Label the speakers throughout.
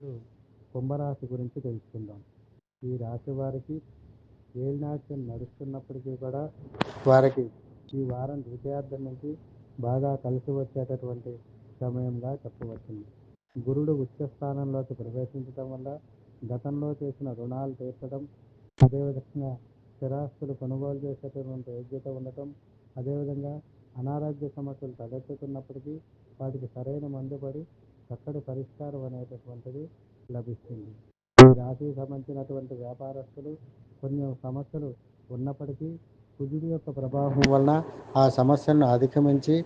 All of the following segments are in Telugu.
Speaker 1: ఇప్పుడు కుంభరాశి గురించి తెలుసుకుందాం. ఈ రాశి వారికి ఏలినాట్యం నడుస్తున్నప్పటికీ కూడా వారికి ఈ వారం ద్వితీయార్థం నుంచి బాగా కలిసి వచ్చేటటువంటి సమయంగా చెప్పవచ్చును. గురుడు ఉచ్చస్థానంలోకి ప్రవేశించడం వల్ల గతంలో చేసిన రుణాలు తీర్చడం అదేవిధంగా స్థిరాస్తులు కొనుగోలు చేసేటటువంటి యోగ్యత ఉండటం అదేవిధంగా అనారోగ్య సమస్యలు తలెత్తుతున్నప్పటికీ వాటికి సరైన మందుపడి చక్కటి పరిష్కారం అనేటటువంటిది లభిస్తుంది. రాశికి సంబంధించినటువంటి వ్యాపారస్తులు కొన్ని సమస్యలు ఉన్నప్పటికీ కుజుడి యొక్క ప్రభావం వలన ఆ సమస్యలను అధిగమించి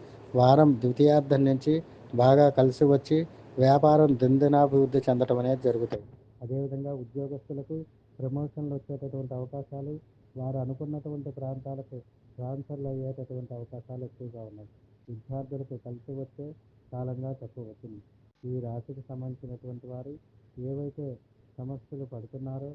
Speaker 1: వారం ద్వితీయార్థం నుంచి బాగా కలిసి వచ్చి వ్యాపారం దిందినాభివృద్ధి చెందడం అనేది జరుగుతాయి అదేవిధంగా ఉద్యోగస్తులకు ప్రమోషన్లు వచ్చేటటువంటి అవకాశాలు వారు అనుకున్నటువంటి ప్రాంతాలకు ట్రాన్స్ఫర్లు అయ్యేటటువంటి అవకాశాలు ఎక్కువగా ఉన్నాయి. విద్యార్థులకు కలిసి వచ్చే కాలంగా చెప్పవచ్చును ఈ రాశికి సంబంధించినటువంటి వారు ఏవైతే సమస్యలు పడుతున్నారో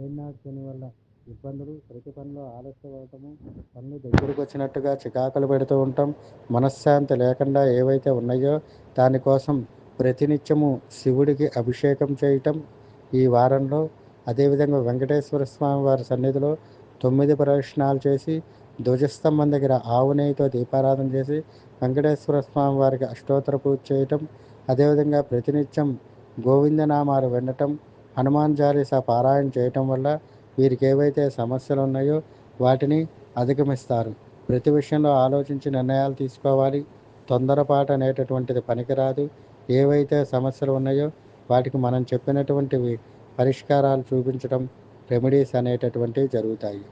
Speaker 1: ఏనాడు శని వల్ల ఇబ్బందులు ప్రతి పనిలో ఆలస్యం అవటము పనులు దగ్గరకు వచ్చినట్టుగా చికాకులు పెడుతూ ఉంటాం. మనశ్శాంతి లేకుండా ఏవైతే ఉన్నాయో దానికోసం ప్రతినిత్యము శివుడికి అభిషేకం చేయటం ఈ వారంలో. అదేవిధంగా వెంకటేశ్వర స్వామి వారి సన్నిధిలో తొమ్మిది ప్రదక్షిణాలు చేసి ధ్వజస్తంభం దగ్గర ఆవు నెయ్యితో దీపారాధన చేసి వెంకటేశ్వర స్వామి వారికి అష్టోత్తర పూజ చేయటం అదేవిధంగా ప్రతినిత్యం గోవిందనామాలు వినటం హనుమాన్ చాలీసా పారాయణ చేయటం వల్ల వీరికి ఏవైతే సమస్యలు ఉన్నాయో వాటిని అధిగమిస్తారు. ప్రతి విషయంలో ఆలోచించి నిర్ణయాలు తీసుకోవాలి. తొందరపాటు అనేటటువంటిది పనికిరాదు. ఏవైతే సమస్యలు ఉన్నాయో వాటికి మనం చెప్పినటువంటివి పరిష్కారాలు చూపించడం రెమెడీస్ అనేటటువంటివి జరుగుతాయి.